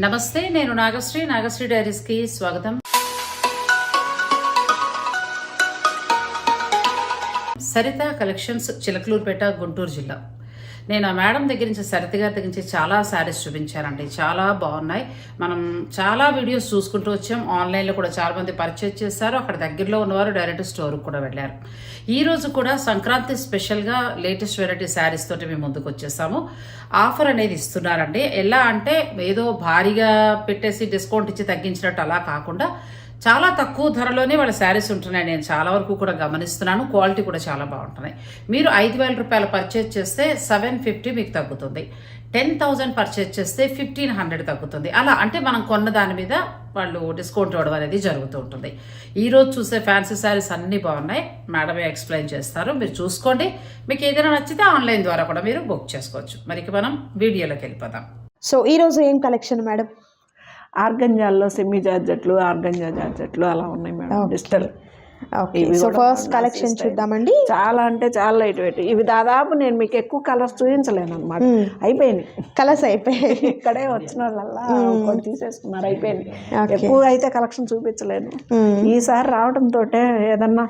నమస్తే నేను నాగశ్రీ. నాగశ్రీ డైరీస్కి స్వాగతం. సరిత కలెక్షన్స్ చిలకలూరుపేట గుంటూరు జిల్లా. నేను ఆ మేడం దగ్గర నుంచి సరిత గారి దగ్గర నుంచి చాలా శారీస్ చూపించానండి. చాలా బాగున్నాయి. మనం చాలా వీడియోస్ చూసుకుంటూ వచ్చాం. ఆన్లైన్లో కూడా చాలామంది పర్చేజ్ చేశారు. అక్కడ దగ్గరలో ఉన్నవారు డైరెక్ట్ స్టోర్కి కూడా వెళ్ళారు. ఈరోజు కూడా సంక్రాంతి స్పెషల్గా లేటెస్ట్ వెరైటీ శారీస్ తోటి మేము ముందుకు వచ్చేసాము. ఆఫర్ అనేది ఇస్తున్నారండి. ఎలా అంటే ఏదో భారీగా పెట్టేసి డిస్కౌంట్ ఇచ్చి తగ్గించినట్టు అలా కాకుండా చాలా తక్కువ ధరలోనే వాళ్ళ శారీస్ ఉంటున్నాయి. నేను చాలా వరకు కూడా గమనిస్తున్నాను. క్వాలిటీ కూడా చాలా బాగుంటున్నాయి. మీరు ఐదు వేల రూపాయలు పర్చేజ్ చేస్తే సెవెన్ ఫిఫ్టీ మీకు తగ్గుతుంది. టెన్ థౌజండ్ పర్చేజ్ చేస్తే ఫిఫ్టీన్ హండ్రెడ్ తగ్గుతుంది. అలా అంటే మనం కొన్న దాని మీద వాళ్ళు డిస్కౌంట్ ఇవ్వడం అనేది జరుగుతూ ఉంటుంది. ఈరోజు చూసే ఫ్యాన్సీ శారీస్ అన్నీ బాగున్నాయి. మేడమే ఎక్స్ప్లెయిన్ చేస్తారు. మీరు చూసుకోండి. మీకు ఏదైనా నచ్చితే ఆన్లైన్ ద్వారా కూడా మీరు బుక్ చేసుకోవచ్చు. మరి మనం వీడియోలోకి వెళ్ళిపోదాం. సో ఈ రోజు ఏం కలెక్షన్ మేడం ఆర్గంజాల్లో సెమీ జార్జెట్లు ఆర్గంజా జార్జెట్లు అలా ఉన్నాయి madam digital. So first collection. చూద్దామండి. చాలా అంటే చాలా లైట్ వెయిట్ ఇవి దాదాపు నేను మీకు ఎక్కువ కలర్స్ చూపించలేను అనమాట అయిపోయినాయి. కలర్స్ అయిపోయాయి. ఇక్కడే వచ్చిన వాళ్ళల్లా కొన్ని తీసేసుకున్నారు అయిపోయింది. ఎక్కువ అయితే కలెక్షన్ చూపించలేను. మ్మ్. ఈసారి రావడంతో ఏదన్నా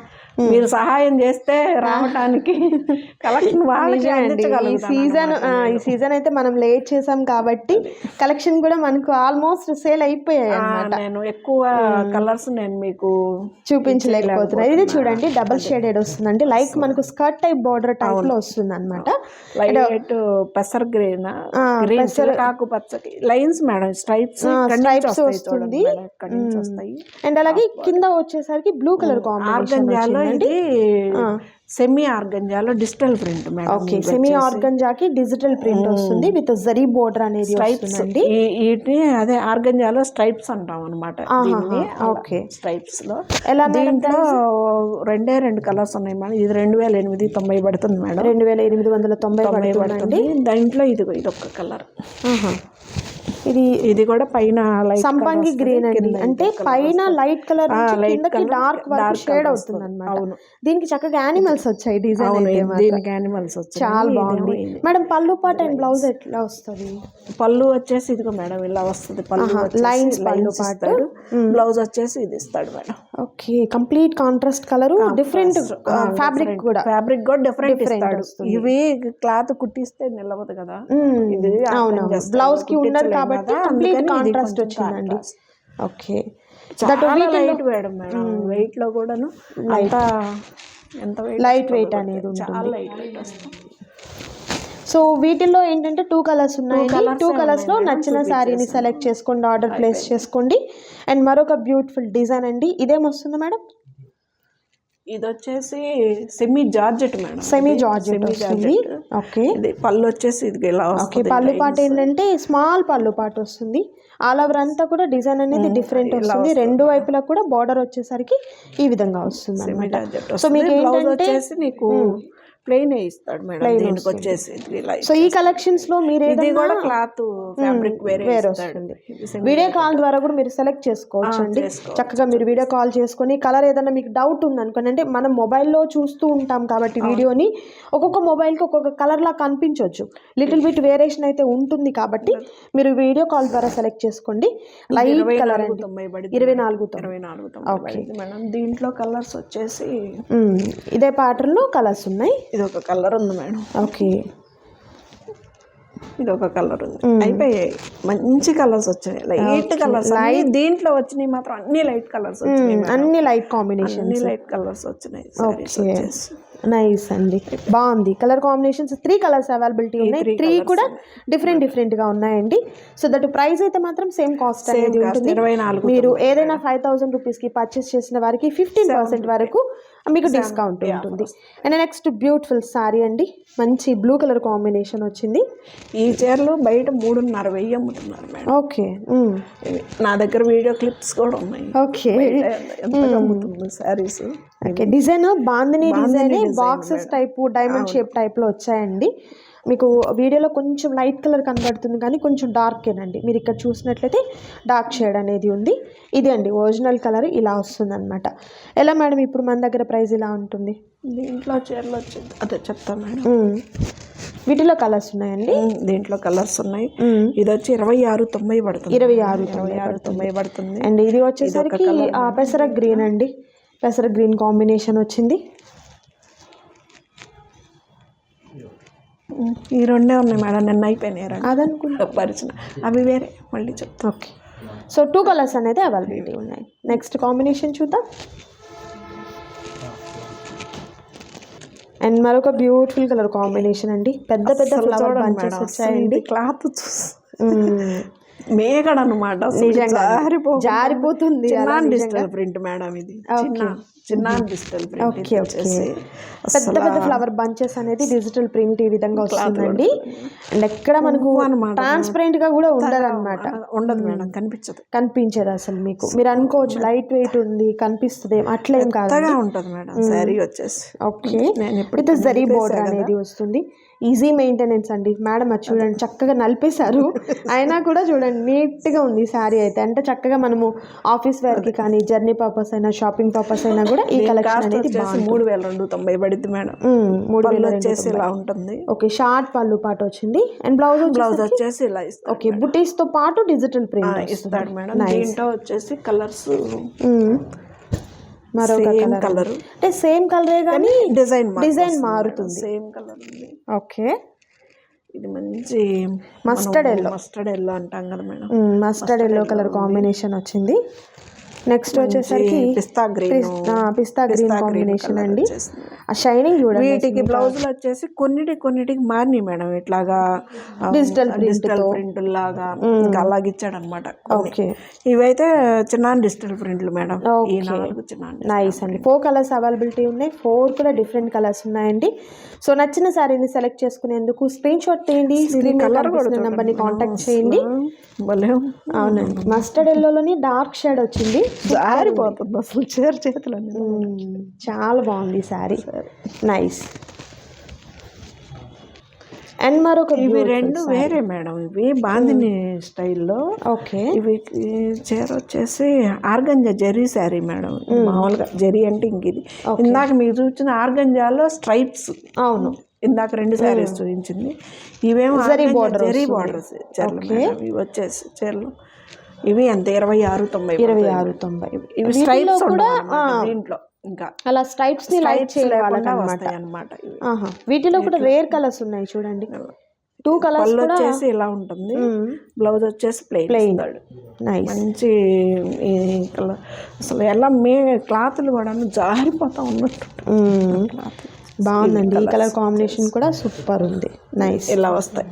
మీరు సహాయం చేస్తే రావడానికి కలెక్షన్ వాళ్ళకి ఈ సీజన్ ఈ సీజన్ అయితే మనం లేట్ చేసాం కాబట్టి కలెక్షన్ కూడా మనకు ఆల్మోస్ట్ సేల్ అయిపోయాయి అన్నమాట. నేను ఎక్కువ కలర్స్ నేను మీకు చూపించలేకపోతున్నా. ఇది చూడండి డబల్ షేడెడ్ వస్తుందండి. లైక్ మనకు స్కర్ట్ టైప్ బార్డర్ టైప్లో వస్తుంది అనమాట పెసర్ గ్రీన్ పచ్చకి. లైన్స్ మేడం స్ట్రైప్స్ stripes వస్తుంది. అండ్ అలాగే కింద వచ్చేసరికి బ్లూ కలర్ కాంబినేషన్ ఇది semi ఆర్గంజాలో digital print madam okay semi ఆర్గంజాకి digital print వస్తుంది విత్ జరీ బోర్డర్ అనేది వస్తుందండి. వీటిని అదే ఆర్గంజాలో స్ట్రైప్స్ అంటాం అనమాట ఓకే స్ట్రైప్స్లో ఎలా దీంట్లో రెండే రెండు కలర్స్ ఉన్నాయి మేడం. ఇది రెండు వేల ఎనిమిది తొంభై పడుతుంది మేడం. రెండు వేల ఎనిమిది వందల తొంభై పడుతుంది. దాంట్లో ఇది ఇది ఒక కలర్. ఇది ఇది కూడా పైన సంపంగి గ్రీన్ అండి. అంటే పైన లైట్ కలర్ కిందకి డార్క్ షేడ్ అవుతుంది అనమాట అవును. దీనికి చక్కగా యానిమల్స్ వచ్చాయి డిజైన్. దీనికి యానిమల్స్ వచ్చాయి చాలా బాగుంది. మేడం పళ్ళు పాట అండ్ బ్లౌజ్ ఎట్లా వస్తుంది? పళ్ళు వచ్చేసి ఇదిగో మేడం ఇలా వస్తుంది. పళ్ళు వచ్చేసి lines పళ్ళు పాటు. బ్లౌజ్ వచ్చేసి ఇది ఇస్తాడు madam. Okay complete contrast colour different fabric కూడా. ఫ్యాబ్రిక్ కూడా డిఫరెంట్ ఇస్తాడు. ఇవి క్లాత్ కుట్టిస్తే నిలవదు కదా. ఇది అవును. బ్లౌజ్కి ఉండదు కుట్టించలేం కాబట్టి కంప్లీట్ ఇది కాంట్రాస్ట్ వచ్చిందండి. ఓకే. చాలా లైట్ వేయడం మేడం. వెయిట్లో కూడాను అంత ఎంత లైట్ వస్తుందో వెయిట్ అనేది చాలా లైట్ వెయిట్ వస్తుంది. సో వీటిల్లో ఏంటంటే టూ కలర్స్ colours టూ ఏ కలర్స్లో ఉన్నాయి మేడం, నచ్చిన శారీని సెలెక్ట్ చేసుకోండి ఆర్డర్ ప్లేస్ చేసుకోండి. అండ్ మరొక బ్యూటిఫుల్ డిజైన్ అండి. ఇదేమొస్తుంది మేడం? ఇది వచ్చేసి semi georgette madam semi georgette వస్తుంది. ఓకే ఇది పళ్ళు వచ్చేసి ఇది ఇలా ఓకే పళ్ళు పాట ఏంటంటే స్మాల్ పళ్ళు పాట వస్తుంది. ఆల్ ఓవర్ అంతా కూడా డిజైన్ అనేది డిఫరెంట్ వస్తుంది. రెండు వైపులా కూడా బార్డర్ వచ్చేసరికి ఈ విధంగా వస్తుంది. సో మీకు ఏంటంటే వచ్చేసి నీకు ప్లెయిన్ ఇస్తాడు మేడం దీనికి వచ్చేసి సో ఈ కలెక్షన్స్లో మీరు ఇది కూడా క్లాత్ ఫ్యాబ్రిక్ వేరే వస్తుంది. వీడియో కాల్ ద్వారా కూడా మీరు సెలెక్ట్ చేసుకోవచ్చు అండి. చక్కగా మీరు వీడియో కాల్ చేసుకొని కలర్ ఏదైనా మీకు డౌట్ ఉంది అనుకోండి అంటే మనం మొబైల్లో చూస్తూ ఉంటాం కాబట్టి వీడియోని ఒక్కొక్క మొబైల్కి ఒక్కొక్క కలర్ లా కనిపించవచ్చు లిటిల్ బిట్ వేరియేషన్ అయితే ఉంటుంది కాబట్టి మీరు వీడియో కాల్ ద్వారా సెలెక్ట్ చేసుకోండి. లైట్ కలర్ ఇరవై నాలుగు ఇరవై నాలుగు మేడం దీంట్లో కలర్స్ వచ్చేసి. ఇదే pattern లో కలర్స్ ఉన్నాయి. ఇది ఒక కలర్ ఉంది మేడం. ఓకే. ఇది ఒక కలర్ ఉంది. అయిపోయాయి. మంచి కలర్స్ వచ్చాయి. లైట్ కలర్స్ దీంట్లో వచ్చినాయి మాత్రం అన్ని లైట్ కలర్స్. అన్ని లైట్ కాంబినేషన్ అన్ని లైట్ కలర్స్ వచ్చినాయి. ఓకే. నైస్ అండి. బాగుంది. Colour combinations three colours availability ఉన్నాయి. త్రీ కూడా డిఫరెంట్ డిఫరెంట్గా ఉన్నాయండి. సో దట్ ప్రైస్ అయితే మాత్రం సేమ్ కాస్ట్ అనేది ఉంటుంది. మీరు ఏదైనా ఫైవ్ థౌసండ్ రూపీస్కి పర్చేస్ చేసిన వారికి ఫిఫ్టీన్ పర్సెంట్ వరకు మీకు డిస్కౌంట్ ఉంటుంది. అండ్ నెక్స్ట్ బ్యూటిఫుల్ సారీ అండి. మంచి బ్లూ కలర్ కాంబినేషన్ వచ్చింది. ఈ చీరలు బయట మూడున్నర వెయ్యి అమ్ముతున్నారు మేడం. ఓకే ఇవి. నా దగ్గర వీడియో క్లిప్స్ కూడా ఉన్నాయి. Okay అమ్ముతుంది saris okay design bandhani design boxes type diamond shape టైప్లో వచ్చాయండి. మీకు వీడియోలో కొంచెం లైట్ కలర్ కనబడుతుంది కానీ కొంచెం డార్క్ ఏనండి. మీరు ఇక్కడ చూసినట్లయితే డార్క్ షేడ్ అనేది ఉంది. ఇది అండి ఒరిజినల్ కలర్ ఇలా వస్తుంది అనమాట ఎలా మేడం ఇప్పుడు మన దగ్గర ప్రైస్ ఇలా ఉంటుంది? దీంట్లో చీరలు వచ్చింది. అదే చెప్తా మేడం. వీటిలో కలర్స్ ఉన్నాయండి? దీంట్లో కలర్స్ ఉన్నాయి. ఇది వచ్చి ఇరవై ఆరు తొంభై పడుతుంది. ఇరవై ఆరు ఇరవై ఆరు తొంభై పడుతుంది. అండ్ ఇది వచ్చేసరికి పెసర గ్రీన్ అండి. పెసర గ్రీన్ కాంబినేషన్ వచ్చింది. ఈ రెండే ఉన్నాయి మేడం నిన్న అయిపోయినాయి రండి. అదనుకుంటా పరిచిన అవి వేరే మళ్ళీ చెప్తా ఓకే. సో టూ కలర్స్ అనేది అవైలబిలిటీ ఉన్నాయి. నెక్స్ట్ కాంబినేషన్ చూద్దాం. అండ్ మరొక బ్యూటిఫుల్ కలర్ కాంబినేషన్ అండి. పెద్ద పెద్ద ఫ్లవర్ బంచెస్ వచ్చాయండి. క్లాత్ మేకడ అనమాట. జారిపోతుంది చిన్న డిజిటల్ ప్రింట్ మేడం ఇది. చిన్న డిజిటల్ ప్రింట్ పెద్ద పెద్ద ఫ్లవర్ బంచెస్ అనేది డిజిటల్ ప్రింట్ ఈ విధంగా వస్తుందండి. అండ్ ఎక్కడ మనకు ట్రాన్స్పరెంట్గా కూడా ఉండదు అనమాట ఉండదు మేడం కనిపించదు. కనిపించదు అసలు మీకు. మీరు అనుకోవచ్చు లైట్ వెయిట్ ఉంది కనిపిస్తుంది అట్లేం కాదు. ఉంటది మేడం శారీ వచ్చేసి. ఓకే. విత్ జరీ బోర్డర్ అనేది వస్తుంది. ఈజీ మెయింటెనెన్స్ అండి. మేడం అది చూడండి చక్కగా నలిపేశారు. అయినా కూడా చూడండి నీట్గా ఉంది శారీ అయితే. అంటే చక్కగా మనము ఆఫీస్ వేర్కి కానీ జర్నీ పర్పస్ అయినా షాపింగ్ పర్పస్ అయినా కూడా ఈ కలెక్షన్ అనేది మూడు వేల రెండు తొంభై పడుద్ది మేడం. మూడు వేల వచ్చేసి ఇలా ఉంటుంది. ఓకే షార్ట్ పళ్ళు పాటు వచ్చింది. అండ్ బ్లౌజ్ బ్లౌజ్ వచ్చేసి ఇలా ఓకే బుటీస్తో పాటు డిజిటల్ ప్రింట్ ఇస్తాడు మేడం. దీంట్లో వచ్చేసి కలర్స్ మరొక కలర్ కలర్ అంటే సేమ్ కలరే కానీ డిజైన్ డిజైన్ మారుతుంది. సేమ్ కలర్ ఉంది. ఓకే. ఇది మంచి మస్టర్డ్ ఎల్లో మస్టర్డ్ ఎల్లో అంటాం కదా మేడం. మస్టర్డ్ ఎల్లో కలర్ కాంబినేషన్ వచ్చింది. నెక్స్ట్ వచ్చేసరికి pista green pista green combination అండి. ఆ షైనింగ్ చూడండి వీటికి బ్లౌజులు వచ్చేసి కొన్నిటి కొన్నిటికి మారినాయి మేడం. ఇట్లాగా print డిజిటల్ ప్రింట్ లాగా ఇంకా అలాగ ఇచ్చాడు అనమాట ఓకే ఇవైతే చిన్న డిజిటల్ ప్రింట్లు మేడం. ఈ నాలుగు చిన్న నైస్ అండి. ఫోర్ కలర్స్ అవైలబిలిటీ ఉన్నాయి. ఫోర్ కూడా డిఫరెంట్ కలర్స్ ఉన్నాయండి. సో నచ్చిన శారీని సెలెక్ట్ చేసుకునేందుకు స్క్రీన్ షాట్ తీయండి స్క్రీన్ నెంబర్ని కాంటాక్ట్ చేయండి. అవునండి. మస్టర్డ్ ఎల్లోలోని డార్క్ షేడ్ వచ్చింది. జారిపోతుంది అసలు. చీర చేతులు. చాలా బాగుంది శారీ నైస్ అండ్ మరొక ఇవి రెండు వేరే మేడం. ఇవి బాందిని స్టైల్లో. ఓకే. ఇవి చీర వచ్చేసి ఆర్గంజా జరీ శారీ మేడం. మామూలుగా జరీ అంటే ఇంక ఇది. ఇందాక మీరు చూసిన ఆర్గంజాలో స్ట్రైప్స్. అవును. ఇందాక రెండు శారీస్ చూపించింది. ఇవేమో జరీ బార్డర్ జరీ బార్డర్స్ చీరలు. ఇవి వచ్చేసి చీరలు. ఇవి ఎంత ఇరవై ఆరు తొంభై ఇరవై ఆరు తొంభై. ఇవి స్ట్రైప్స్ కూడా దీంట్లో ఇంకా. అలా స్ట్రైప్స్ని లైట్ అన్నమాట. వీటిలో కూడా రేర్ కలర్స్ ఉన్నాయి చూడండి. టూ కలర్స్ వచ్చేసి ఇలా ఉంటుంది. బ్లౌజ్ వచ్చేసి ప్లెయిన్ నైస్. మంచి కలర్. అసలు ఎలా మే క్లాతులు కూడా జారిపోతా ఉన్నట్టు. క్లాత్ బాగుందండి. ఈ కలర్ కాంబినేషన్ కూడా సూపర్ ఉంది. నైస్. ఇలా వస్తాయి.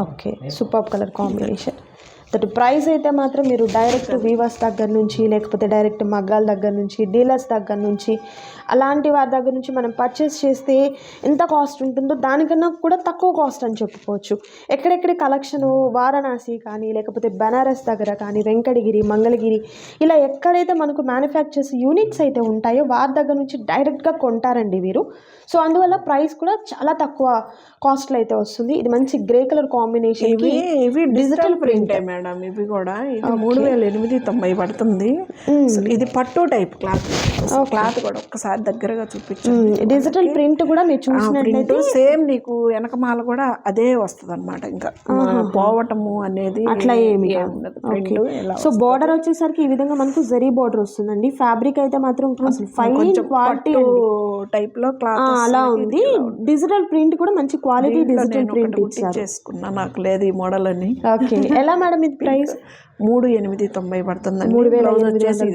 Okay. Super colour combination. That price అయితే మాత్రం మీరు డైరెక్ట్ వీవర్స్ దగ్గర నుంచి లేకపోతే డైరెక్ట్ మగ్గాల దగ్గర నుంచి డీలర్స్ దగ్గర నుంచి అలాంటి వారి దగ్గర నుంచి మనం పర్చేస్ చేస్తే ఎంత కాస్ట్ ఉంటుందో దానికన్నా కూడా తక్కువ కాస్ట్ అని చెప్పుకోవచ్చు. ఎక్కడెక్కడి కలెక్షన్ వారణాసి కానీ లేకపోతే బనారస్ దగ్గర కానీ వెంకటగిరి మంగళగిరి ఇలా ఎక్కడైతే మనకు మ్యానుఫ్యాక్చర్స్ యూనిట్స్ అయితే ఉంటాయో వారి దగ్గర నుంచి డైరెక్ట్గా కొంటారండి వీరు. సో అందువల్ల ప్రైస్ కూడా చాలా తక్కువ కాస్ట్లో అయితే వస్తుంది. ఇది మంచి గ్రే కలర్ కాంబినేషన్ ఇవి ఇవి డిజిటల్ ప్రింటే మేడం. ఇవి కూడా. ఇది మూడు వేల ఎనిమిది తొంభై పడుతుంది. అసలు ఇది పట్టు టైప్ క్లాత్. క్లాత్ కూడా ఒక్కసారి దగ్గరగా చూపించండి. డిజిటల్ ప్రింట్ కూడా మీరు చూసినట్లయితే ప్రింట్ సేమ్ నీకు వెనకమాల కూడా అదే వస్తుంది అనమాట ఇంకా పోవటము అనేది అట్లా ఏమి సో బార్డర్ వచ్చేసరికి ఈ విధంగా మనకు జరీ బార్డర్ వస్తుందండి. ఫ్యాబ్రిక్ అయితే మాత్రం ఫైన్ క్వాలిటీ టైప్లో క్లాత్ అలా ఉంది. డిజిటల్ ప్రింట్ కూడా మంచి క్వాలిటీ డిజిటల్ ప్రింట్ ఇచ్చారు. చేసుకున్నా నాకు లేదు ఈ మోడల్ అని. ఓకే ఎలా మేడం ఇది ప్రైస్ మూడు ఎనిమిది తొంభై పడుతుందండి. మూడు వేల వచ్చేసి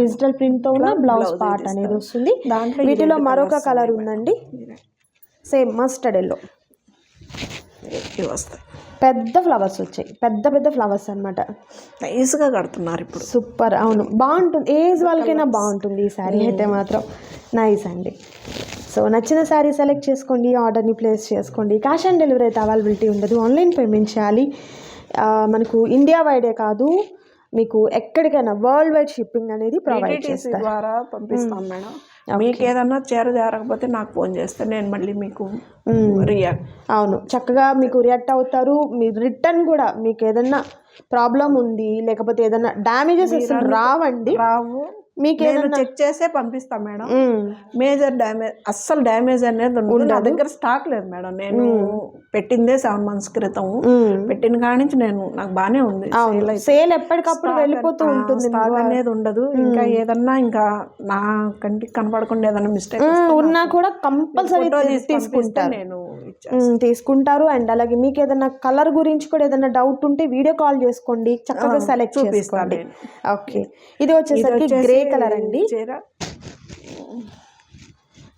డిజిటల్ ప్రింట్తో ఉన్న బ్లౌజ్ పార్ట్ అనేది వస్తుంది. దాంట్లో వీటిలో మరొక కలర్ ఉందండి. సేమ్ మస్టర్డ్ ఎల్లో వస్తాయి. పెద్ద ఫ్లవర్స్ వచ్చాయి. పెద్ద పెద్ద ఫ్లవర్స్ అన్నమాట. నైస్గా కడుతున్నారు ఇప్పుడు. సూపర్ అవును. బాగుంటుంది. ఏజ్ వాళ్ళకైనా బాగుంటుంది ఈ శారీ అయితే మాత్రం. నైస్ అండి. సో నచ్చిన శారీ సెలెక్ట్ చేసుకోండి ఆర్డర్ని ప్లేస్ చేసుకోండి. క్యాష్ ఆన్ డెలివరీ అయితే అవైలబిలిటీ ఉండదు. ఆన్లైన్ పేమెంట్ చేయాలి. మనకు ఇండియా వైడే కాదు మీకు ఎక్కడికైనా వరల్డ్ వైడ్ షిప్పింగ్ అనేది ప్రొవైడ్ చేస్తారు ద్వారా పంపిస్తాం మేడం. మీకు ఏదన్నా చేర జారకపోతే నాకు ఫోన్ చేస్తే నేను మళ్ళీ మీకు రియాక్ట్ అవును. చక్కగా మీకు రియాక్ట్ అవుతారు. మీరు రిటర్న్ కూడా మీకు ఏదన్నా ప్రాబ్లం ఉంది లేకపోతే ఏదన్నా డ్యామేజెస్ రావండి. రావు. మీకు నేను చెక్ చేసే పంపిస్తాను మేడం. మేజర్ డ్యామేజ్ అస్సలు డ్యామేజ్ అనేది ఉండదు. నా దగ్గర స్టాక్ లేదు మేడం. నేను పెట్టిందే సెవెన్ మంత్స్ క్రితం. పెట్టిన కాడి నుంచి నేను నాకు బాగానే ఉంది. సేల్ ఎప్పటికప్పుడు వెళ్ళిపోతూ ఉంటుంది స్టాక్ అనేది ఉండదు. ఇంకా ఏదన్నా ఇంకా నా కంటికి కనపడకుండా ఏదన్నా మిస్టేక్ ఉన్నా కూడా కంపల్సరీ తీసుకుంటారు. నేను తీసుకుంటారు. అండ్ అలాగే మీకు ఏదైనా కలర్ గురించి కూడా ఏదైనా డౌట్ ఉంటే వీడియో కాల్ చేసుకోండి. చక్కగా సెలెక్ట్ చేసుకోండి. ఓకే. ఇది వచ్చేసరికి గ్రే కలర్ అండి.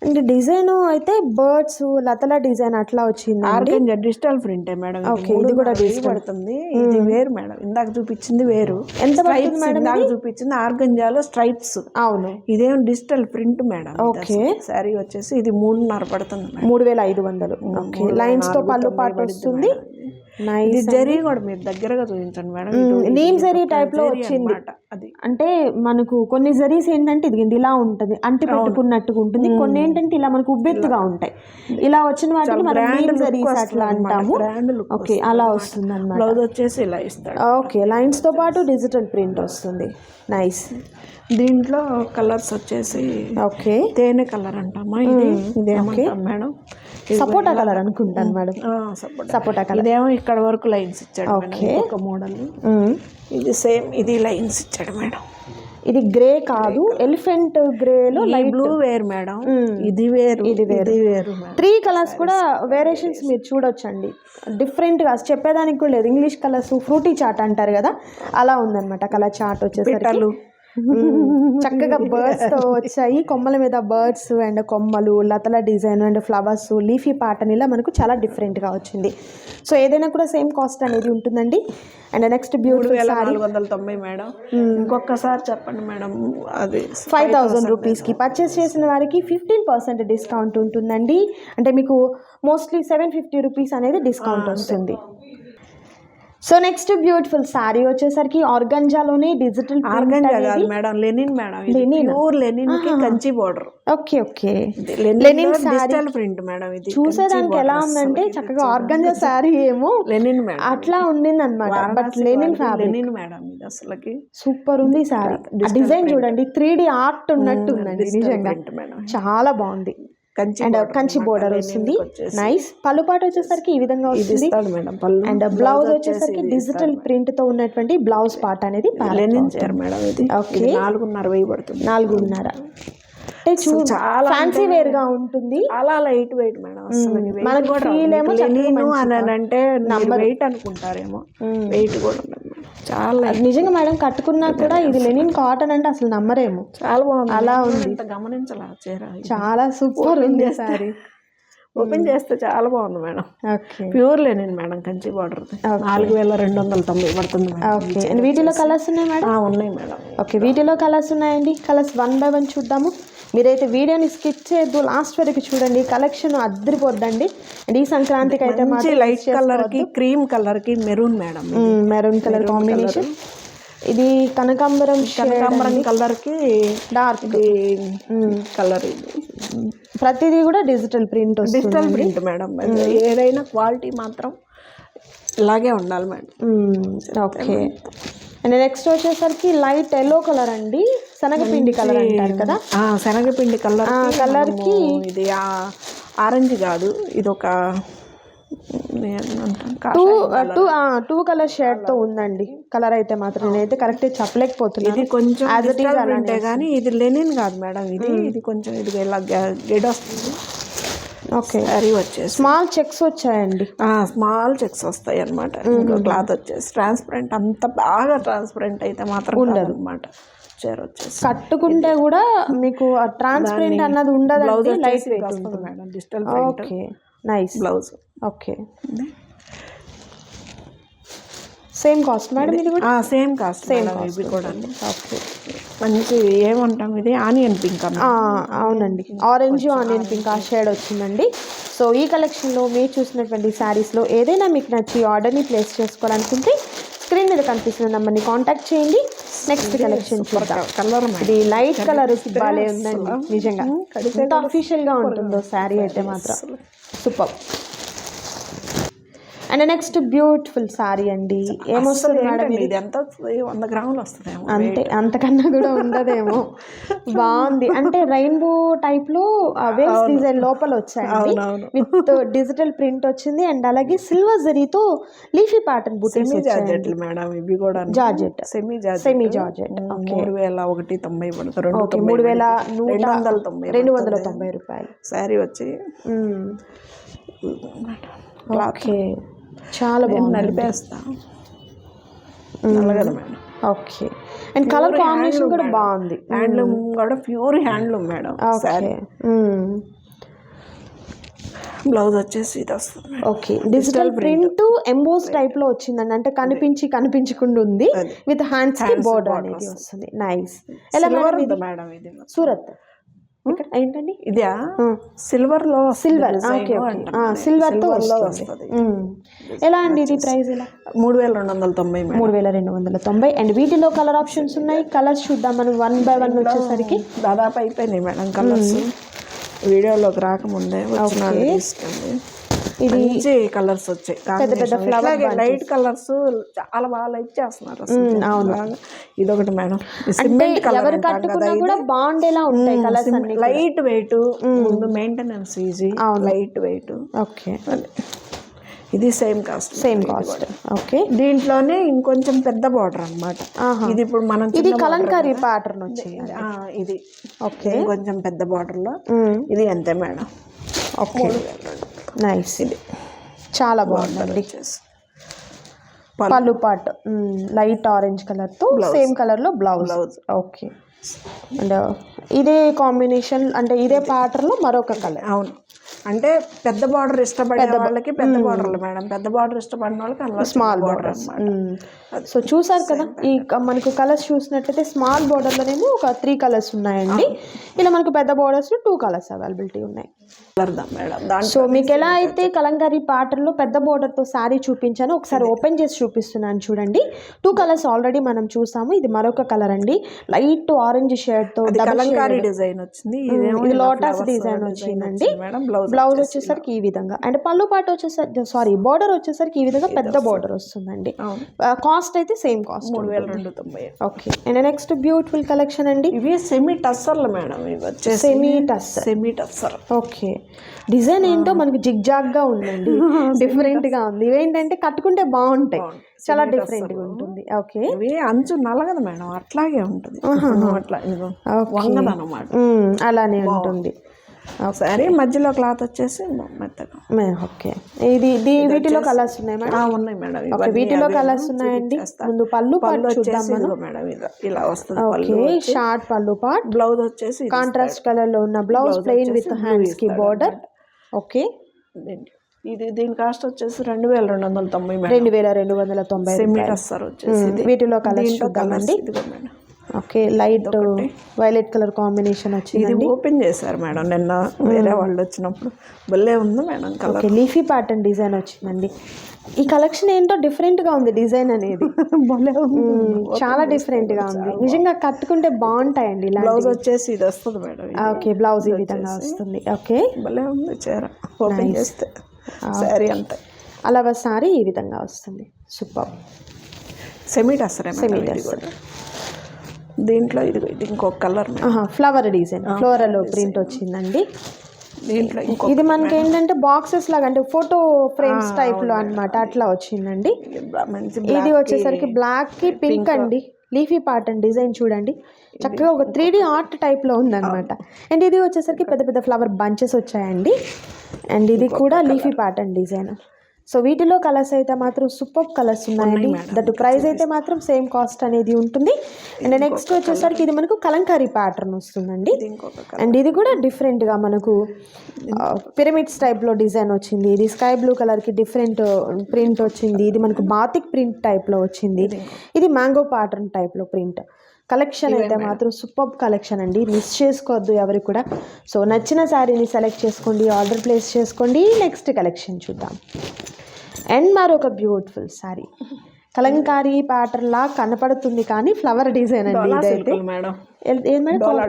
అండ్ డిజైన్ అయితే బర్డ్స్ లతల డిజైన్ అట్లా వచ్చింది ఆర్గంజా డిజిటల్ ప్రింటే మేడం. Okay, ఇది కూడా డిజిటల్. పడుతుంది. ఇది వేరు మేడం. ఇందాక చూపించింది వేరు. ఎంత స్ట్రైప్స్ ఇందాక చూపించింది ఆర్గంజాలో స్ట్రైప్స్. అవును. ఇదేం digital print madam. Okay. Sari వచ్చేసి ఇది మూడున్నర పడుతుంది మేడం. మూడు వేల ఐదు వందలు. ఓకే. లైన్స్తో పళ్ళు పాటు వస్తుంది. ఇది జరీ కూడా మీరు దగ్గరగా చూపించండి మేడం. నీమ్ జరీ టైప్లో వచ్చింది. అన్నమాట అది. అంటే మనకు కొన్ని జరీస్ ఏంటంటే ఇది ఇలా ఉంటుంది అంటి పెట్టుకున్నట్టుగా ఉంటుంది. కొన్ని ఏంటంటే ఇలా మనకు ఉబ్బెత్తుగా ఉంటాయి. ఇలా వచ్చిన వాటిని మనం నీమ్ జరీస్ అట్లా అంటాము. ఓకే అలా వస్తుంది అనమాట బ్లౌజ్ వచ్చేసి ఇలా ఇస్తాడు. ఓకే లైన్స్తో పాటు డిజిటల్ ప్రింట్ వస్తుంది. నైస్ దీంట్లో కలర్స్ వచ్చేసి ఓకే తేనె కలర్ అంటామా ఇది? ఇదేమంటాం మేడం? సపోటా కలర్ అనుకుంటాను మేడం? సపోటా కలర్ ఇదేమో ఇక్కడ వరకు లైన్స్ ఇచ్చాడు మేడం. ఒక మోడల్ ఇది సేమ్ ఇది లైన్స్ ఇచ్చాడు మేడం. ఇది గ్రే కాదు ఎలిఫెంట్ గ్రేలో ఈ బ్లూ వేరు మేడం. ఇది వేరు ఇది వేరు. ఇది వేరు త్రీ కలర్స్ కూడా వేరియేషన్స్ మీరు చూడొచ్చండి. డిఫరెంట్గా చెప్పేదానికి కూడా లేదు. ఇంగ్లీష్ కలర్స్ ఫ్రూటీ చాట్ అంటారు కదా? అలా ఉందన్నమాట కలర్ చాట్ వచ్చేసరికి. చక్కగా బర్డ్స్తో వచ్చాయి. కొమ్మల మీద బర్డ్స్ అండ్ కొమ్మలు లతల design and flowers leafy pattern ఇలా మనకు చాలా different గా వచ్చింది. సో ఏదైనా కూడా సేమ్ కాస్ట్ అనేది ఉంటుందండి. అండ్ నెక్స్ట్ బ్యూటిఫుల్ నాలుగు వందల తొంభై మేడం. ఇంకొకసారి చెప్పండి మేడం. అది ఫైవ్ థౌజండ్ రూపీస్కి పర్చేస్ చేసిన వారికి ఫిఫ్టీన్ పర్సెంట్ డిస్కౌంట్ ఉంటుందండి. అంటే మీకు మోస్ట్లీ సెవెన్ ఫిఫ్టీ రూపీస్ అనేది డిస్కౌంట్ వస్తుంది. సో నెక్స్ట్ బ్యూటిఫుల్ శారీ వచ్చేసరికి ఆర్గంజాలోనే డిజిటల్ ఆర్గంజా కాదు madam linen madam pure linen? కి Kanchi border okay okay. Linen digital print madam ఇది చూసేదానికి ఎలా ఉందంటే చక్కగా ఆర్గంజా శారీ ఏమో లెనిన్ మేడం. అట్లా ఉండింది అనమాట but linen fabric linen madam ఇది అసలుకి సూపర్ ఉంది శారీ డిజైన్ చూడండి త్రీ డి ఆర్ట్ ఉన్నట్టు ఉందండి నిజంగా. చాలా బాగుంది. కంచి అండ్ కంచి. బోర్డర్ వస్తుంది. నైస్ పళ్ళుపాటు వచ్చేసరికి ఈ విధంగా వస్తుంది. మేడం పళ్ళు. అండ్ బ్లౌజ్ వచ్చేసరికి డిజిటల్ ప్రింట్తో ఉన్నటువంటి బ్లౌజ్ పార్ట్ అనేది మేడం ఇది. ఇది నాలుగున్నర వెయ్యి పడుతుంది. నాలుగున్నర. అంటే చాలా ఫ్యాన్సీ వేర్గా ఉంటుంది. చాలా లైట్ వెయిట్ మేడం మనకి చక్కగా అని అంటే వెయిట్ అనుకుంటారేమో. వెయిట్ కూడా చాలా నిజంగా మేడం కట్టుకున్నా కూడా ఇది లెనిన్ కాటన్ అంటే అసలు నమ్మరేమో. చాలా బాగుంది. అలా ఉంది. ఇంత గమనించాల చీర చాలా సూపర్ ఉంది సారీ. ఓపెన్ చేస్తే చాలా బాగుంది madam. Okay. Pure linen madam Kanchi border నాలుగు వేల రెండు వందల తొంభై పడుతుంది ఓకే. వీటిలో కలర్స్ ఉన్నాయి మేడం? ఉన్నాయి మేడం. ఓకే. వీటిలో కలర్స్ ఉన్నాయండి? కలర్స్ వన్ బై వన్ చూద్దాము. మీరైతే వీడియోని స్కిప్ చేయొద్దు. లాస్ట్ వరకు చూడండి. కలెక్షన్ అద్దరిపోద్దండి. అండ్ ఈ సంక్రాంతికి అయితే మంచి మాత్రం లైట్ కలర్కి క్రీమ్ కలర్కి maroon madam maroon colour combination ఇది కనకాంబరం కనకాంబరం కలర్కి డార్క్ కలర్ ఇది ప్రతిదీ కూడా digital print digital print madam ఏదైనా క్వాలిటీ మాత్రం ఇలాగే ఉండాలి మేడం ఓకే అండ్ నెక్స్ట్ వచ్చేసరికి లైట్ ఎల్లో కలర్ అండి. శనగపిండి కలర్ అంటారు కదా? శనగపిండి కలర్ కలర్కి ఇది ఆరెంజ్ కాదు ఇది ఒక టూ టూ టూ కలర్ షేడ్తో ఉందండి. కలర్ అయితే మాత్రం నేనైతే కరెక్ట్ చెప్పలేకపోతున్నాను. ఇది కొంచెం ప్రింటే కానీ ఇది లెనిన్ కాదు మేడం ఇది ఇది కొంచెం ఇది ఇలా గెడ్ వస్తుంది. ఓకే శారీ వచ్చేసి. స్మాల్ చెక్స్ వచ్చాయండి. స్మాల్ చెక్స్ వస్తాయి అనమాట ఇంకో క్లాత్ వచ్చేసి. ట్రాన్స్పరెంట్ అంత బాగా ట్రాన్స్పరెంట్ అయితే మాత్రం ఉండదు. అనమాట చీర వచ్చేసి. కట్టుకుంటే కూడా మీకు ట్రాన్స్పరెంట్ అన్నది బ్లౌజ్ ఉండదండి light weight madam digital okay nice blouse okay same cost madam ఇది కూడా సేమ్ కాస్ట్ మేడం ఇవి కూడా. ఓకే మంచి ఏమంటాం? ఇది ఆనియన్ పింక్ అవునండి. ఆరెంజ్ ఆనియన్ పింక్ ఆ షేడ్ వచ్చిందండి. సో ఈ కలెక్షన్లో మీరు చూసినటువంటి శారీస్లో ఏదైనా మీకు నచ్చి ఆర్డర్ని ప్లేస్ చేసుకోవాలనుకుంటే స్క్రీన్ మీద కనిపిస్తున్న నెంబర్ని కాంటాక్ట్ చేయండి. నెక్స్ట్ కలెక్షన్ కలర్ ఇది లైట్ కలర్ బాలే ఉందండి నిజంగా. ఎంత అఫీషియల్గా ఉంటుందో శారీ అయితే మాత్రం. Super and next beautiful sari అండి. ఏమొస్తుంది మేడం ఇది? ఎంత వస్తుంది వంద గ్రాములు వస్తుందేమో. అంతే అంతకన్నా కూడా ఉండదేమో. బాగుంది. అంటే రెయిన్బో టైప్లో వేవ్స్ డిజైన్ లోపల వచ్చాయండి. విత్ డిజిటల్ ప్రింట్ వచ్చింది. అండ్ అలాగే సిల్వర్ జరీతో లీఫీ ప్యాటర్న్ బుటీస్ సెమీ జార్జెట్లు మేడం ఇవి కూడా georgette semi georgette semi georgette మూడు వేల ఒకటి తొంభై పడుతుంది మూడు వేల రెండు వందల తొంభై రెండు వందల తొంభై రూపాయలు. శారీ వచ్చి. ఓకే చాలా బాగుంది నలిపేస్తా. Madam. Okay. And colour combination కూడా బాగుంది. హ్యాండ్లూమ్ కూడా ప్యూర్ హ్యాండ్లూమ్ మేడం. మ్మ్. బ్లౌజ్ వచ్చేసి ఇది వస్తుంది ఓకే. Digital print. ఎంబోస్ టైప్లో వచ్చిందండి. అంటే కనిపించి కనిపించకుండా ఉంది. విత్ హ్యాండ్స్కి బోర్డర్ అనేది వస్తుంది. నైస్. ఎలా మేడం ఇది? సూరత్. ఇక్కడ? ఏంటండి? ఇదే? సిల్వర్. లో సిల్వర్ సిల్వర్తో వస్తుంది. ఎలా అండి ఇది ప్రైస్ ఎలా? మూడు వేల రెండు వందల తొంభై మేడం. వేల రెండు వందల తొంభై. అండ్ వీటిలో కలర్ ఆప్షన్స్ ఉన్నాయి? కలర్స్ చూద్దాం. మనం వన్ బై వన్ వచ్చేసరికి. దాదాపు అయిపోయినాయి మేడం కలర్స్. వీడియోలోకి రాకముందే వచ్చిన ఇది మంచి కలర్స్ వచ్చాయి combination. ఇట్లాగే లైట్ కలర్స్ చాలా బాగా లైట్ చేస్తున్నారు అసలు. బాగా. ఇదొకటి మేడం. ఎవరు కట్టుకున్నా కూడా బాగుండేలా ఉంటాయి కలర్స్ అన్ని లైట్ వెయిట్ ముందు maintenance easy light weight okay. ఇది same cost same cost okay. దీంట్లోనే ఇంకొంచెం పెద్ద బార్డర్ అన్నమాట. ఇది ఇప్పుడు మనం ఇది కలంకారీ ప్యాటర్న్ వచ్చింది ఇది. ఓకే. కొంచెం పెద్ద బార్డర్లో. మ్మ్. ఇది అంతే మేడం. ఓకే. నైస్ ఇది. చాలా బాగుందండి. వచ్చేసి. పళ్ళు. పాట్ లైట్ ఆరెంజ్ కలర్తో సేమ్ కలర్లో బ్లౌజ్. Blouse. ఓకే. అండ్ ఇదే కాంబినేషన్ అంటే ఇదే ప్యాటర్న్లో మరొక కలర్. అవును. అంటే పెద్ద బార్డర్ ఇష్టపడే వాళ్ళకి పెద్ద బార్డర్లు మేడం. పెద్ద బార్డర్ ఇష్టపడిన వాళ్ళకి అలా స్మాల్ బార్డర్ బార్డర్ సో చూసారు కదా ఈ మనకు కలర్స్ చూసినట్లయితే స్మాల్ లోనేమో ఒక త్రీ కలర్స్ ఉన్నాయండి. ఇలా మనకు పెద్ద బోర్డర్స్లో టూ కలర్స్ అవైలబిలిటీ ఉన్నాయి. మేడం? సో మీకు ఎలా అయితే కలంకారీ pattern లో పెద్ద border తో శారీ చూపించానో ఒకసారి ఓపెన్ చేసి చూపిస్తున్నాను చూడండి. టూ కలర్స్ ఆల్రెడీ మనం చూసాము. ఇది మరొక కలర్ అండి. లైట్ ఆరెంజ్ షేడ్తో అది కలంకారీ డిజైన్ వచ్చింది. లోటస్ డిజైన్ వచ్చిందండి. వచ్చింది మేడం. బ్లౌజ్ బ్లౌజ్ వచ్చేసరికి ఈ విధంగా. అండ్ పళ్ళు పాట వచ్చేసరికి సారీ బార్డర్ వచ్చేసరికి ఈ విధంగా పెద్ద బార్డర్ వస్తుందండి. కాస్ట్ అయితే సేమ్ కాస్ట్ మూడు వేల రెండు తొంభై okay and next beautiful collection అండి? ఇవి సెమీ టస్సర్లు మేడం ఇవి వచ్చేసి. సెమీ టస్ సెమీ టస్సర్ ఓకే డిజైన్ ఏంటో మనకి గా ఉందండి. డిఫరెంట్గా ఉంది. ఇవేంటంటే కట్టుకుంటే బాగుంటాయి. చాలా డిఫరెంట్గా ఉంటుంది. ఓకే ఇవి అంచు నలగదు మేడం. అట్లాగే ఉంటుంది. అట్లా వంగదు అనమాట అలానే ఉంటుంది. సరే మధ్యలో క్లాత్ వచ్చేసి మెత్తగా. ఓకే. ఇది ఇది వీటిలో కలర్స్ ఉన్నాయి మేడం? ఉన్నాయి మేడం. వీటిలో కలర్స్ ఉన్నాయండి. ముందు పళ్ళు పళ్ళు వచ్చేసి మేడం ఇలా వస్తుంది ఓకే షార్ట్ పళ్ళు పాట్ బ్లౌజ్ వచ్చేసి కాంట్రాస్ట్ కలర్లో ఉన్న బ్లౌజ్ ప్లెయిన్ విత్ హ్యాండ్స్కి బార్డర్ ఓకే. ఇది దీని కాస్ట్ వచ్చేసి రెండు వేల రెండు వందల తొంభై రెండు వేల రెండు వందల తొంభై వచ్చేసి. వీటిలో దీంట్లో చూద్దామండి. ఇదిగో madam. Okay light violet colour combination వచ్చింది ఇది ఓపెన్ చేశారు మేడం నిన్న వేరే వాళ్ళు వచ్చినప్పుడు భలే ఉంది madam colour. Okay leafy pattern design వచ్చిందండి. ఈ కలెక్షన్ ఏంటో డిఫరెంట్గా ఉంది డిజైన్ అనేది. భలే ఉంది. చాలా డిఫరెంట్గా ఉంది. నిజంగా కట్టుకుంటే బాగుంటాయండి బ్లౌజ్ వచ్చేసి ఇది వస్తుంది మేడం. ఓకే బ్లౌజ్ ఈ విధంగా వస్తుంది. ఓకే. భలే ఉంది చీర. ఓపెన్ చేస్తే శారీ అంతే. అలా సారీ ఈ విధంగా వస్తుంది. సూపర్ సెమీ మేడం ఇది కూడా? దీంట్లో ఇది ఇది ఇంకొక colour flower design floral print వచ్చిందండి. దీంట్లో ఇంకో ఇది మనకి ఏంటంటే బాక్సెస్ లాగా అంటే ఫోటో ఫ్రేమ్స్ టైప్లో అన్నమాట. అట్లా వచ్చిందండి. ఇది వచ్చేసరికి బ్లాక్కి పింక్ అండి. లీఫీ ప్యాటర్న్ డిజైన్ చూడండి. చక్కగా ఒక త్రీ డి ఆర్ట్ టైప్లో ఉందన్నమాట. అండ్ ఇది వచ్చేసరికి పెద్ద పెద్ద ఫ్లవర్ బంచెస్ వచ్చాయండి. అండ్ ఇది కూడా లీఫీ ప్యాటర్న్ డిజైన్ సో వీటిలో కలర్స్ అయితే మాత్రం సూపర్ కలర్స్ ఉన్నాయండి. దట్ ప్రైస్ అయితే మాత్రం సేమ్ కాస్ట్ అనేది ఉంటుంది. అండ్ నెక్స్ట్ వచ్చేసరికి ఇది మనకు కలంకారీ ప్యాటర్న్ వస్తుందండి. అండ్ ఇది కూడా డిఫరెంట్గా మనకు పిరమిడ్స్ టైప్లో డిజైన్ వచ్చింది. ఇది స్కై బ్లూ కలర్కి డిఫరెంట్ ప్రింట్ వచ్చింది. ఇది మనకు బాతిక్ ప్రింట్ టైప్లో వచ్చింది. ఇది మ్యాంగో ప్యాటర్న్ టైప్లో ప్రింట్ కలెక్షన్ అయితే మాత్రం సూపర్ కలెక్షన్ అండి. మిస్ చేసుకోవద్దు ఎవరు కూడా. సో నచ్చిన శారీని సెలెక్ట్ చేసుకోండి ఆర్డర్ ప్లేస్ చేసుకోండి. నెక్స్ట్ కలెక్షన్ చూద్దాం. అండ్ మరొక బ్యూటిఫుల్ శారీ కలంకారీ ప్యాటర్న్ లా కనపడుతుంది కానీ ఫ్లవర్ డిజైన్ అండి ఇదైతే? డోలా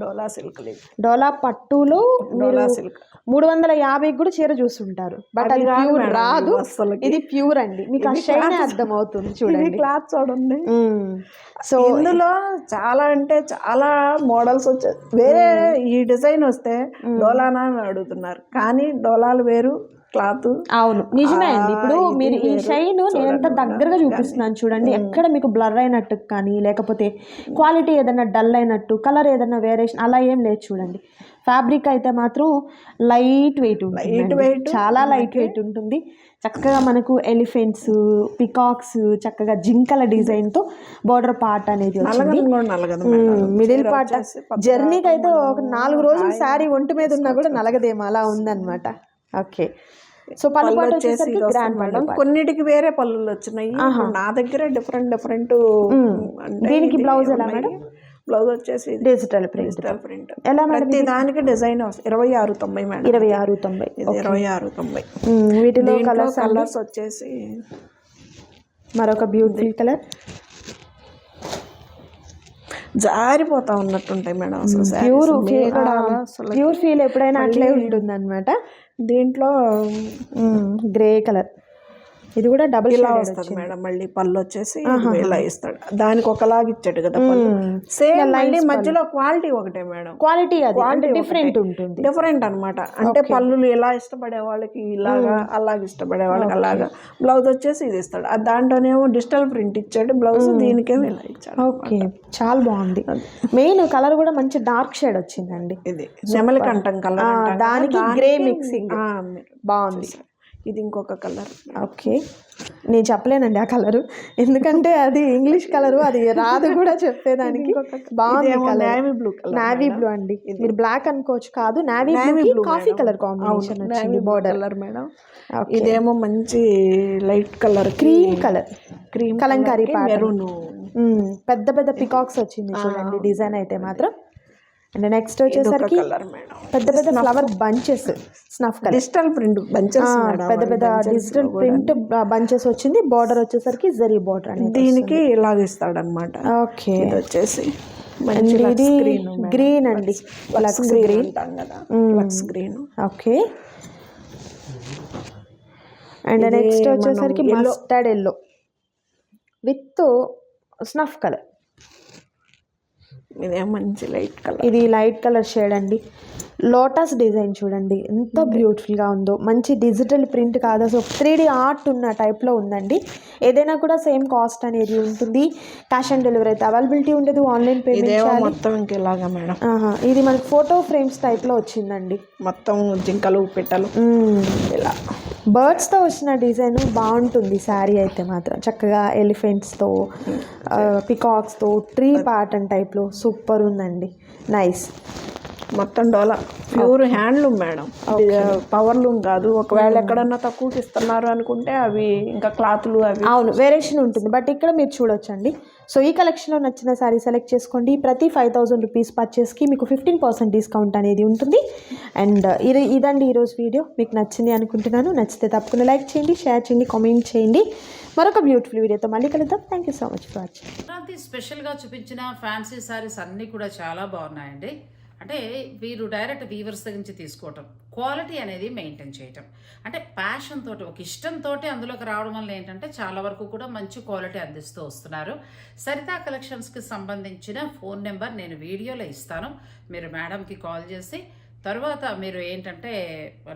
డోలా. సిల్క్ డోలా పట్టులో డోలా సిల్క్. మూడు వందల యాభై కూడా చీర చూస్తుంటారు. బట్ అది ప్యూర్ రాదు. ఇది ప్యూర్ అండి. మీకు అర్థం అవుతుంది చూడండి. క్లాత్ చూడండి. సో ఇందులో చాలా అంటే చాలా మోడల్స్ వచ్చాయి. వేరే ఈ డిజైన్ వస్తే డోలానా అని అడుగుతున్నారు. కానీ డోలాలు వేరు క్లాత్. అవును. నిజమే అండి. ఇప్పుడు మీరు ఈ షైన్ నేను ఎంత దగ్గరగా చూపిస్తున్నాను చూడండి. ఎక్కడ మీకు బ్లర్ అయినట్టు కానీ లేకపోతే క్వాలిటీ ఏదైనా డల్ అయినట్టు కలర్ ఏదైనా వేరియేషన్ అలా ఏం లేదు చూడండి. ఫ్యాబ్రిక్ అయితే మాత్రం లైట్ వెయిట్ ఉంటుంది weight చాలా లైట్ వెయిట్ ఉంటుంది. చక్కగా మనకు ఎలిఫెంట్స్ పికాక్స్ చక్కగా జింకల డిజైన్తో బోర్డర్ పార్ట్ అనేది. మిడిల్ పార్ట్ జర్నీకి అయితే ఒక నాలుగు రోజులు శారీ ఒంటి మీద ఉన్నా కూడా నలగదేమో అలా ఉందన్నమాట. ఓకే సో పళ్ళు పాటు వచ్చేసరికి గ్రాండ్ మేడం కొన్నిటికి వేరే పళ్ళులు వచ్చినాయి నా దగ్గర డిఫరెంట్ డిఫరెంట్ దీనికి బ్లౌజ్ ఎలా మేడం బ్లౌజ్ వచ్చేసి డిజిటల్ ప్రింట్ డిజిటల్ ప్రింట్ ఎలా మేడం ప్రతి దానికి డిజైన్ వస్తుంది. ఇరవై ఆరు తొంభై మేడం ఇరవై ఆరు తొంభై. ఇరవై ఆరు తొంభై. వీటిలో కలర్స్ కలర్స్ వచ్చేసి మరొక బ్యూటిఫుల్ కలర్ జారిపోతా ఉన్నట్టుంటాయి మేడం. ప్యూర్ అసలు ప్యూర్ ఫీల్ ఎప్పుడైనా అట్లే ఉంటుంది అనమాట దీంట్లో గ్రే కలర్. ఇది కూడా డబుల్ ఇలా వస్తుంది మేడం మళ్ళీ పళ్ళు వచ్చేసి ఇలా ఇస్తాడు. దానికి ఒకలాగా ఇచ్చాడు కదా పళ్ళు. సేమ్ మళ్ళీ మధ్యలో క్వాలిటీ ఒకటే మేడం. క్వాలిటీ అది అంటే డిఫరెంట్ ఉంటుంది. డిఫరెంట్ అన్నమాట. అంటే పళ్ళులు ఎలా ఇష్టపడే వాళ్ళకి ఇలాగా అలాగ ఇష్టపడే వాళ్ళకి అలాగా. బ్లౌజ్ వచ్చేసి ఇది ఇస్తాడు. ఆ దాంట్లోనేమో డిజిటల్ ప్రింట్ ఇచ్చాడు. బ్లౌజ్ దీనికేమో ఇలా ఇచ్చాడు ఓకే చాలా బాగుంది. మెయిన్ కలర్ కూడా మంచి డార్క్ షేడ్ వచ్చిందండి. ఇది. నెమలి కంఠం కలర్ దానికి గ్రే మిక్సింగ్ బాగుంది. ఇది ఇంకొక కలర్. ఓకే. నేను చెప్పలేనండి ఆ కలరు. ఎందుకంటే అది ఇంగ్లీష్ కలరు అది రాదు కూడా చెప్పేదానికి. బాగుంది నేవీ బ్లూ నావీ బ్లూ అండి. మీరు బ్లాక్ అనుకోవచ్చు కాదు navy blue coffee colour combination వచ్చింది బార్డర్ కలర్ మేడం. ఇదేమో మంచి light colour cream colour cream Kalamkari maroon పెద్ద పెద్ద పికాక్స్ వచ్చింది చూడండి డిజైన్ అయితే మాత్రం. అండ్ నెక్స్ట్ వచ్చేసరికి పెద్ద పెద్ద flower bunches snuff colour digital print bunches పెద్ద పెద్ద డిజిటల్ ప్రింట్ బంచెస్ వచ్చింది. బార్డర్ వచ్చేసరికి జరీ బార్డర్ అనేది దీనికి ఇలాగ ఇస్తాడనమాట ఓకే. ఇది వచ్చేసి ఇది గ్రీన్ గ్రీన్ అండి. లక్స్ గ్రీన్ అంటాం కదా. Lux green okay. And next వచ్చేసరికి mustard yellow with snuff colour ఇదే మంచి లైట్ కలర్. ఇది లైట్ కలర్ షేడ్ అండి. లోటస్ డిజైన్ చూడండి. ఎంత బ్యూటిఫుల్గా ఉందో. మంచి డిజిటల్ ప్రింట్ కాదు. అసలు త్రీ డి ఆర్ట్ ఉన్న టైప్లో ఉందండి. ఏదైనా కూడా సేమ్ కాస్ట్ అనేది ఉంటుంది. క్యాష్ ఆన్ డెలివరీ అయితే అవైలబిలిటీ ఉండదు. ఆన్లైన్ పేమెంట్ మొత్తం ఇంకెలాగా మేడం. ఇది మనకి ఫోటో ఫ్రేమ్స్ టైప్లో వచ్చిందండి. మొత్తం జింకలు పిట్టలు. ఇలా. బర్డ్స్తో వచ్చిన డిజైన్ బాగుంటుంది. శారీ అయితే మాత్రం చక్కగా ఎలిఫెంట్స్తో పికాక్స్తో ట్రీ ప్యాటర్న్ టైప్లో సూపర్ ఉందండి. నైస్. మొత్తం డోలా. Pure handloom madam. Power loom కాదు. ఒకవేళ ఎక్కడన్నా తక్కువకి ఇస్తున్నారు అనుకుంటే అవి ఇంకా క్లాతులు అవి అవును వేరియేషన్ ఉంటుంది. బట్ ఇక్కడ మీరు చూడొచ్చండి. సో ఈ కలెక్షన్లో నచ్చిన శారీ సెలెక్ట్ చేసుకోండి. ప్రతి ఫైవ్ థౌసండ్ రూపీస్ పర్చేస్కి మీకు ఫిఫ్టీన్ పర్సెంట్ డిస్కౌంట్ అనేది ఉంటుంది. అండ్ ఇది ఇదండి ఈరోజు వీడియో. మీకు నచ్చింది అనుకుంటున్నాను. నచ్చితే తప్పకుండా లైక్ చేయండి షేర్ చేయండి కామెంట్ చేయండి. మరొక బ్యూటిఫుల్ వీడియోతో మళ్ళీ కలుద్దాం. Thank you so much for watching Sankranti స్పెషల్గా చూపించిన ఫ్యాన్సీ సారీస్ అన్నీ కూడా చాలా బాగున్నాయండి. అంటే వీరు డైరెక్ట్ వీవర్స్ దగ్గర నుంచి తీసుకోవటం క్వాలిటీ అనేది మెయింటైన్ చేయటం. అంటే ప్యాషన్ తోటి ఒక ఇష్టంతో అందులోకి రావడం వల్ల ఏంటంటే చాలా వరకు కూడా మంచి క్వాలిటీ అందిస్తూ వస్తున్నారు. సరితా కలెక్షన్స్కి సంబంధించిన ఫోన్ నెంబర్ నేను వీడియోలో ఇస్తాను. మీరు మేడంకి కాల్ చేసి తర్వాత మీరు ఏంటంటే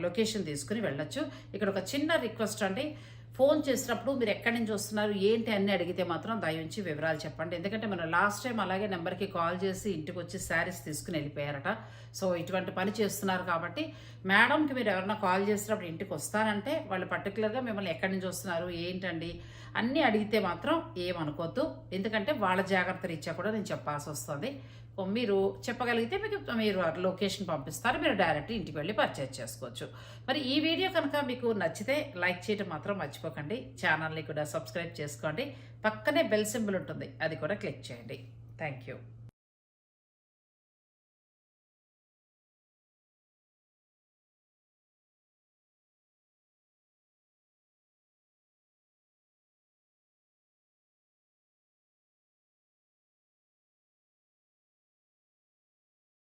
లొకేషన్ తీసుకుని వెళ్ళొచ్చు. ఇక్కడ ఒక చిన్న రిక్వెస్ట్ అండి. ఫోన్ చేసినప్పుడు మీరు ఎక్కడి నుంచి వస్తున్నారు ఏంటి అన్ని అడిగితే మాత్రం దయించి వివరాలు చెప్పండి. ఎందుకంటే మనం లాస్ట్ టైం అలాగే నెంబర్కి కాల్ చేసి ఇంటికి వచ్చి శారీస్ తీసుకుని వెళ్ళిపోయారట. సో ఇటువంటి పని చేస్తున్నారు కాబట్టి మేడంకి మీరు ఎవరైనా కాల్ చేసినప్పుడు ఇంటికి వస్తానంటే వాళ్ళు పర్టికులర్గా మిమ్మల్ని ఎక్కడి నుంచి వస్తున్నారు ఏంటండి అన్నీ అడిగితే మాత్రం ఏమనుకోవద్దు ఎందుకంటే వాళ్ళ జాగ్రత్త రీత్యా కూడా నేను చెప్పాల్సి వస్తుంది. మీరు చెప్పగలిగితే మీకు మీరు లొకేషన్ పంపిస్తారు మీరు డైరెక్ట్ ఇంటికి వెళ్ళి పర్చేజ్ చేసుకోవచ్చు. మరి ఈ వీడియో కనుక మీకు నచ్చితే లైక్ చేయడం మాత్రం మర్చిపోకండి. ఛానల్ని కూడా సబ్స్క్రైబ్ చేసుకోండి. పక్కనే బెల్ సింబల్ ఉంటుంది అది కూడా క్లిక్ చేయండి. Thank you.